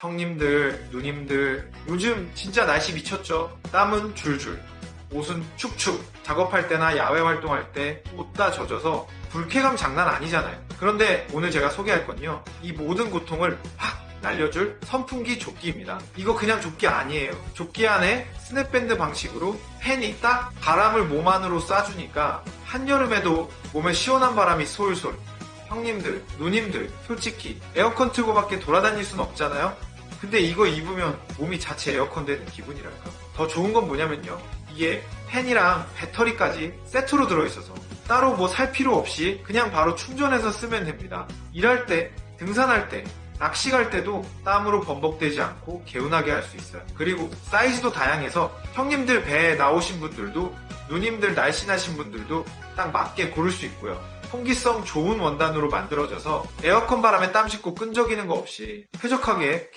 형님들, 누님들, 요즘 진짜 날씨 미쳤죠? 땀은 줄줄, 옷은 축축, 작업할 때나 야외 활동할 때 옷 다 젖어서 불쾌감 장난 아니잖아요. 그런데 오늘 제가 소개할 건요. 이 모든 고통을 확 날려줄 선풍기 조끼입니다. 이거 그냥 조끼 아니에요. 조끼 안에 스냅밴드 방식으로 팬이 딱 바람을 몸 안으로 쏴주니까 한여름에도 몸에 시원한 바람이 솔솔. 형님들, 누님들, 솔직히 에어컨 틀고 밖에 돌아다닐 순 없잖아요? 근데 이거 입으면 몸이 자체 에어컨 되는 기분이랄까? 더 좋은 건 뭐냐면요. 이게 팬이랑 배터리까지 세트로 들어있어서 따로 뭐 살 필요 없이 그냥 바로 충전해서 쓰면 됩니다. 일할 때, 등산할 때, 낚시 갈 때도 땀으로 범벅되지 않고 개운하게 할 수 있어요. 그리고 사이즈도 다양해서 형님들 배에 나오신 분들도 누님들 날씬하신 분들도 딱 맞게 고를 수 있고요. 통기성 좋은 원단으로 만들어져서 에어컨 바람에 땀 씻고 끈적이는 거 없이 쾌적하게